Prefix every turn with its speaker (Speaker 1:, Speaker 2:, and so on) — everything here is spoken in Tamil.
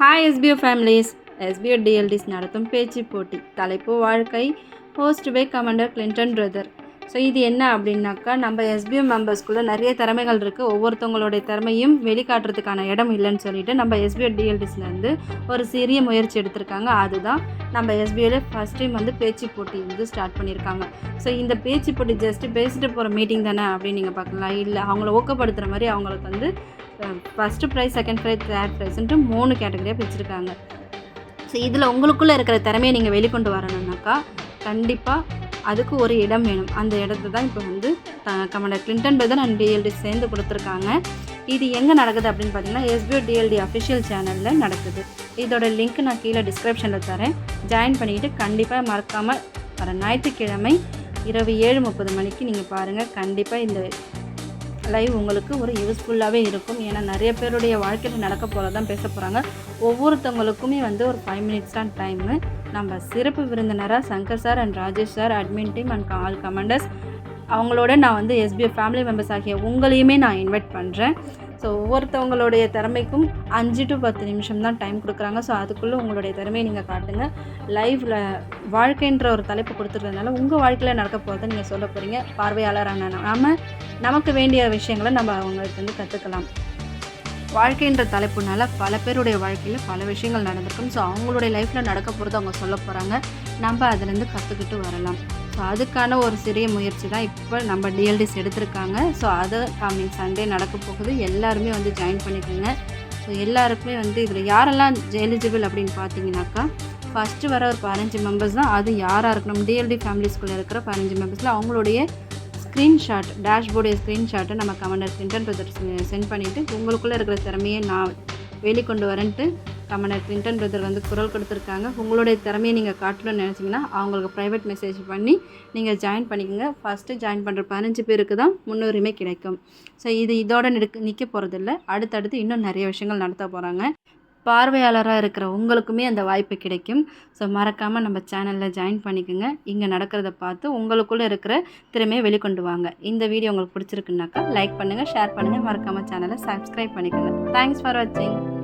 Speaker 1: Hi SPO families SPO DLTs நடத்தும் பேச்சு போட்டி தலைப்பு வாழ்க்கை host by commander Clinton brother so இது என்ன அப்படின்னாக்கா நம்ம எஸ்பிஓ மெம்பர்ஸ்குள்ளே நிறைய திறமைகள் இருக்குது ஒவ்வொருத்தவங்களுடைய திறமையும் வெளிக்காட்டுறதுக்கான இடம் இல்லைன்னு சொல்லிட்டு நம்ம எஸ்பிஓ டிஎல்டிஸ்லேருந்து ஒரு சிறிய முயற்சி எடுத்திருக்காங்க. அதுதான் நம்ம எஸ்பிஓல ஃபஸ்ட் டைம் வந்து பேச்சு போட்டி வந்து ஸ்டார்ட் பண்ணியிருக்காங்க. ஸோ இந்த பேச்சு போட்டி ஜஸ்ட்டு பேசிட்டு போகிற மீட்டிங் தானே அப்படின்னு நீங்கள் பார்க்கலாம். இல்லை அவங்கள ஊக்கப்படுத்துகிற மாதிரி அவங்களுக்கு வந்து first prize second prize third ப்ரைஸ்ன்ட்டு மூணு கேட்டகரியாக பிரிச்சிருக்காங்க. ஸோ இதில் உங்களுக்குள்ளே இருக்கிற திறமையை நீங்கள் வெளிக்கொண்டு வரணுன்னாக்கா கண்டிப்பாக அதுக்கு ஒரு இடம் வேணும். அந்த இடத்த தான் இப்போ வந்து commander Clinton brother and DLT சேர்ந்து கொடுத்துருக்காங்க. இது எங்கே நடக்குது அப்படின்னு பார்த்தீங்கன்னா எஸ்பிஓ டிஎல்டி அஃபிஷியல் சேனலில் நடக்குது. இதோட லிங்க் நான் கீழே டிஸ்கிரிப்ஷனில் தரேன். ஜாயின் பண்ணிக்கிட்டு கண்டிப்பாக மறக்காமல் வர ஞாயிற்றுக்கிழமை இரவு ஏழு முப்பது மணிக்கு நீங்கள் பாருங்கள் கண்டிப்பாக இந்த லைவ் உங்களுக்கு ஒரு யூஸ்ஃபுல்லாகவே இருக்கும். ஏன்னா நிறைய பேருடைய வாழ்க்கையில் நடக்க போகிறத தான் பேச போகிறாங்க ஒவ்வொருத்தவங்களுக்குமே வந்து ஒரு ஃபைவ் மினிட்ஸ் தான் டைமு நம்ம சிறப்பு விருந்தினராக Shankar sir and Rajesh sir admin team and all commanders அவங்களோட நான் வந்து எஸ்பிஎஃப் ஃபேமிலி மெம்பர்ஸ் ஆகிய உங்களையுமே நான் இன்வைட் பண்ணுறேன் ஸோ ஒவ்வொருத்தவங்களுடைய திறமைக்கும் அஞ்சு டு பத்து நிமிஷம் தான் டைம் கொடுக்குறாங்க. ஸோ அதுக்குள்ளே உங்களுடைய திறமையை நீங்கள் காட்டுங்க. லைஃப்பில் வாழ்க்கைன்ற ஒரு தலைப்பு கொடுத்துருந்ததுனால உங்கள் வாழ்க்கையில் நடக்க போகிறத நீங்கள் சொல்ல போகிறீங்க பார்வையாளரான நாம் நமக்கு வேண்டிய விஷயங்களை நம்ம அவங்களுக்கு வந்து கற்றுக்கலாம் வாழ்க்கைன்ற தலைப்புனால பல பேருடைய வாழ்க்கையில் பல விஷயங்கள் நடந்திருக்கும். ஸோ அவங்களுடைய லைஃப்பில் நடக்க போகிறது அவங்க சொல்ல போகிறாங்க நம்ம அதுலேருந்து கற்றுக்கிட்டு வரலாம். ஸோ அதுக்கான ஒரு சிறிய முயற்சி தான் இப்போ நம்ம டிஎல்டிஸ் எடுத்திருக்காங்க. ஸோ அது கம்மிங் சண்டே நடக்க போகுது. எல்லாருமே வந்து ஜாயின் பண்ணிக்கோங்க. ஸோ எல்லாருக்குமே வந்து இதில் யாரெல்லாம் எலிஜிபிள் அப்படின்னு பார்த்தீங்கன்னாக்கா ஃபஸ்ட்டு வர ஒரு பதினஞ்சு மெம்பர்ஸ் தான். அது யாராக இருக்கணும்? டிஎல்டி ஃபேமிலிஸ்குள்ளே இருக்கிற பதினஞ்சு மெம்பர்ஸில் அவங்களுடைய ஸ்க்ரீன்ஷாட் டேஷ்போர்டைய ஸ்க்ரீன்ஷாட்டை நம்ம கமெண்டர் கிளின்டன் சென்ட் பண்ணிவிட்டு உங்களுக்குள்ளே இருக்கிற திறமையை நான் வெளிக்கொண்டு வரேன்ட்டு கமாண்டர் கிளின்டன் பிரதர் வந்து குரல் கொடுத்துருக்காங்க. உங்களுடைய திறமையை நீங்கள் காட்டணும்னு நினச்சிங்கன்னா அவங்களுக்கு ப்ரைவேட் மெசேஜ் பண்ணி நீங்கள் ஜாயின் பண்ணிக்கோங்க. ஃபஸ்ட்டு ஜாயின் பண்ணுற பதினஞ்சு பேருக்கு தான் முன்னுரிமை கிடைக்கும். ஸோ இது இதோட நிற்க நிற்க போகிறதில்ல அடுத்தடுத்து இன்னும் நிறைய விஷயங்கள் நடத்த போகிறாங்க பார்வையாளராக இருக்கிற உங்களுக்குமே அந்த வாய்ப்பு கிடைக்கும். ஸோ மறக்காமல் நம்ம சேனலில் ஜாயின் பண்ணிக்கோங்க. இங்கே நடக்கிறத பார்த்து உங்களுக்குள்ளே இருக்கிற திறமையை வெளிக்கொண்டு வாங்க. இந்த வீடியோ உங்களுக்கு பிடிச்சிருக்குனாக்கா லைக் பண்ணுங்கள் ஷேர் பண்ணுங்கள் மறக்காமல் சேனலை சப்ஸ்கிரைப் பண்ணிக்கோங்க. தேங்க்ஸ் ஃபார் வாட்சிங்